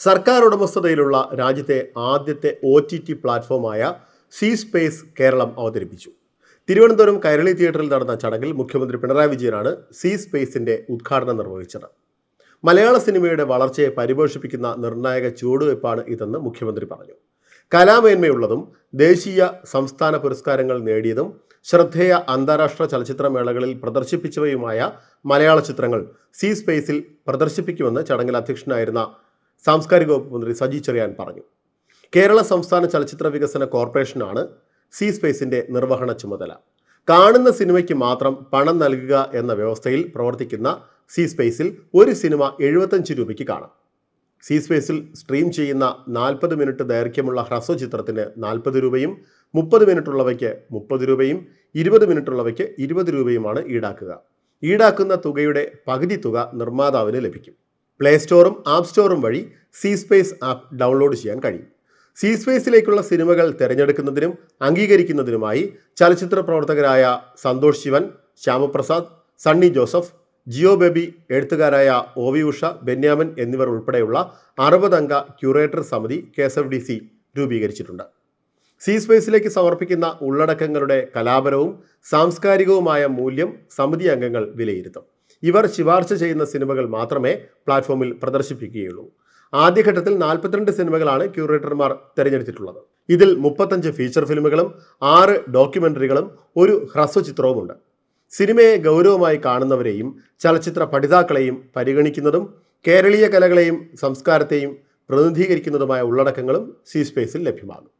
സർക്കാർ ഉടമസ്ഥതയിലുള്ള രാജ്യത്തെ ആദ്യത്തെ ഒ ടി ടി പ്ലാറ്റ്ഫോമായ സി സ്പേസ് കേരളം അവതരിപ്പിച്ചു. തിരുവനന്തപുരം കൈരളി തിയേറ്ററിൽ നടന്ന ചടങ്ങിൽ മുഖ്യമന്ത്രി പിണറായി വിജയനാണ് സി സ്പേസിന്റെ ഉദ്ഘാടനം നിർവഹിച്ചത്. മലയാള സിനിമയുടെ വളർച്ചയെ പരിപോഷിപ്പിക്കുന്ന നിർണായക ചുവടുവയ്പ്പാണ് ഇതെന്ന് മുഖ്യമന്ത്രി പറഞ്ഞു. കലാമേന്മയുള്ളതും ദേശീയ സംസ്ഥാന പുരസ്കാരങ്ങൾ നേടിയതും ശ്രദ്ധേയ അന്താരാഷ്ട്ര ചലച്ചിത്രമേളകളിൽ പ്രദർശിപ്പിച്ചവയുമായ മലയാള ചിത്രങ്ങൾ സി സ്പേസിൽ പ്രദർശിപ്പിക്കുമെന്ന് ചടങ്ങിൽ അധ്യക്ഷനായിരുന്ന സാംസ്കാരിക വകുപ്പ് മന്ത്രി സജി ചെറിയാൻ പറഞ്ഞു. കേരള സംസ്ഥാന ചലച്ചിത്ര വികസന കോർപ്പറേഷനാണ് സി സ്പേസിന്റെ നിർവഹണ ചുമതല. കാണുന്ന സിനിമയ്ക്ക് മാത്രം പണം നൽകുക എന്ന വ്യവസ്ഥയിൽ പ്രവർത്തിക്കുന്ന സി സ്പേസിൽ ഒരു സിനിമ എഴുപത്തഞ്ച് രൂപയ്ക്ക് കാണാം. സി സ്പേസിൽ സ്ട്രീം ചെയ്യുന്ന നാൽപ്പത് മിനിറ്റ് ദൈർഘ്യമുള്ള ഹ്രസ്വ ചിത്രത്തിന് നാൽപ്പത് രൂപയും മുപ്പത് മിനിറ്റുള്ളവയ്ക്ക് മുപ്പത് രൂപയും ഇരുപത് മിനിറ്റുള്ളവയ്ക്ക് ഇരുപത് രൂപയുമാണ് ഈടാക്കുക. ഈടാക്കുന്ന തുകയുടെ പകുതി തുക നിർമ്മാതാവിന് ലഭിക്കും. പ്ലേ സ്റ്റോറും ആപ്പ് സ്റ്റോറും വഴി സി സ്പേസ് ആപ്പ് ഡൗൺലോഡ് ചെയ്യാൻ കഴിയും. സി സ്പേസിലേക്കുള്ള സിനിമകൾ തിരഞ്ഞെടുക്കുന്നതിനും അംഗീകരിക്കുന്നതിനുമായി ചലച്ചിത്ര പ്രവർത്തകരായ സന്തോഷ് ശിവൻ ശ്യാമപ്രസാദ് സണ്ണി ജോസഫ് ജിയോ ബേബി എഴുത്തുകാരായ ഒ വി ഉഷ ബെന്യാമൻ എന്നിവർ ഉൾപ്പെടെയുള്ള അറുപതംഗ ക്യൂറേറ്റർ സമിതി K S F D C രൂപീകരിച്ചിട്ടുണ്ട്. സി സ്പേസിലേക്ക് സമർപ്പിക്കുന്ന ഉള്ളടക്കങ്ങളുടെ കലാപരവും സാംസ്കാരികവുമായ മൂല്യം സമിതി അംഗങ്ങൾ വിലയിരുത്തും. ഇവർ ശുപാർശ ചെയ്യുന്ന സിനിമകൾ മാത്രമേ പ്ലാറ്റ്ഫോമിൽ പ്രദർശിപ്പിക്കുകയുള്ളൂ. ആദ്യഘട്ടത്തിൽ നാൽപ്പത്തിരണ്ട് സിനിമകളാണ് ക്യൂറേറ്റർമാർ തിരഞ്ഞെടുത്തിട്ടുള്ളത്. ഇതിൽ മുപ്പത്തഞ്ച് ഫീച്ചർ ഫിലിമുകളും ആറ് ഡോക്യുമെന്ററികളും ഒരു ഹ്രസ്വചിത്രവുമുണ്ട്. സിനിമയെ ഗൗരവമായി കാണുന്നവരെയും ചലച്ചിത്ര പഠിതാക്കളെയും പരിഗണിക്കുന്നതും കേരളീയ കലകളെയും സംസ്കാരത്തെയും പ്രതിനിധീകരിക്കുന്നതുമായ ഉള്ളടക്കങ്ങളും സി സ്പേസിൽ ലഭ്യമാകും.